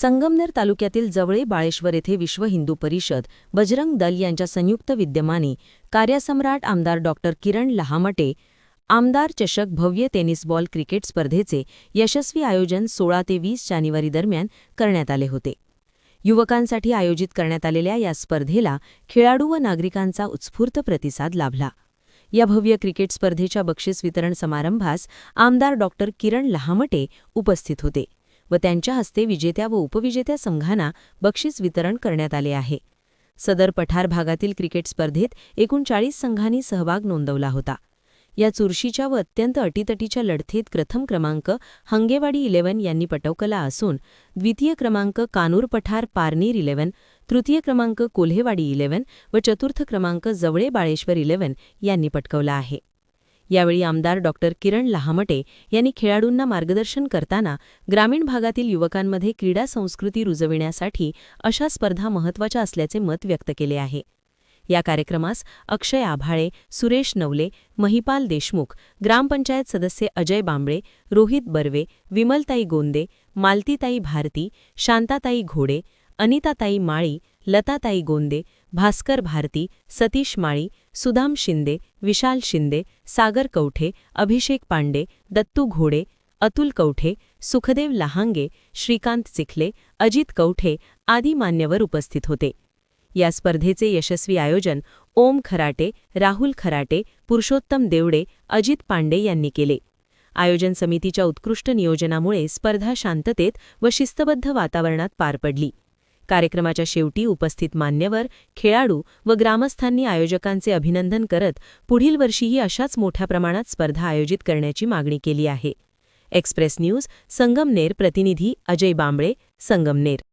संगमनेर तालुक्यातील जवळे बाळेश्वर येथे विश्व हिंदू परिषद बजरंग दल यांच्या संयुक्त विद्यमाने कार्यसम्राट आमदार डॉक्टर किरण लहामटे आमदार चषक भव्य टेनिस बॉल क्रिकेट स्पर्धेचे यशस्वी आयोजन सोळा ते वीस जानेवारी दरम्यान करण्यात आले होते. युवकांसाठी आयोजित करण्यात आलेल्या या स्पर्धेला खेळाडू व नागरिकांचा उत्स्फूर्त प्रतिसाद लाभला. या भव्य क्रिकेट स्पर्धेच्या बक्षीस वितरण समारंभास आमदार डॉक्टर किरण लहामटे उपस्थित होते. व त्यांच्या हस्ते विजेत्या व उपविजेत्या संघांना बक्षीस वितरण करण्यात आले आहे. सदर पठार भागातील क्रिकेट स्पर्धेत एकूण चाळीस संघांनी सहभाग नोंदवला होता. या चुरशीच्या व अत्यंत अटीतटीच्या लढतीत प्रथम क्रमांक हंगेवाडी इलेव्हन यांनी पटवकला असून द्वितीय क्रमांक कानूर पठार पारनीर इलेव्हन तृतीय क्रमांक कोल्हेवाडी इलेव्हन व चतुर्थ क्रमांक जवळे बाळेश्वर इलेव्हन यांनी पटकवला आहे. यावेळी आमदार डॉक्टर किरण लहामटे यांनी खेळाडूंना मार्गदर्शन करताना ग्रामीण भागातील युवकांमध्ये क्रीडा संस्कृती रुजविण्यासाठी अशा स्पर्धा महत्त्वाच्या असल्याचे मत व्यक्त केले आहे. या कार्यक्रमास अक्षय आभाळे सुरेश नवले महिपाल देशमुख ग्रामपंचायत सदस्य अजय बांबळे रोहित बर्वे विमलताई गोंदे मालतीताई भारती शांताताई घोडे अनिताताई माळी लताताई गोंदे भास्कर भारती सतीश माळी सुदाम शिंदे विशाल शिंदे सागर कवठे अभिषेक पांडे दत्तू घोडे अतुल कवठे सुखदेव लहांगे श्रीकांत चिखले अजित कवठे आदी मान्यवर उपस्थित होते. या स्पर्धेचे यशस्वी आयोजन ओम खराटे राहुल खराटे पुरुषोत्तम देवडे अजित पांडे यांनी केले. आयोजन समितीच्या उत्कृष्ट नियोजनामुळे स्पर्धा शांततेत व शिस्तबद्ध वातावरणात पार पडली. कार्यक्रमाच्या शेवटी उपस्थित मान्यवर खेळाडू व ग्रामस्थांनी आयोजकांचे अभिनंदन करत पुढील वर्षीही अशाच मोठ्या प्रमाणात स्पर्धा आयोजित करण्याची मागणी केली आहे. एक्सप्रेस न्यूज संगमनेर प्रतिनिधी अजय बांबळे संगमनेर.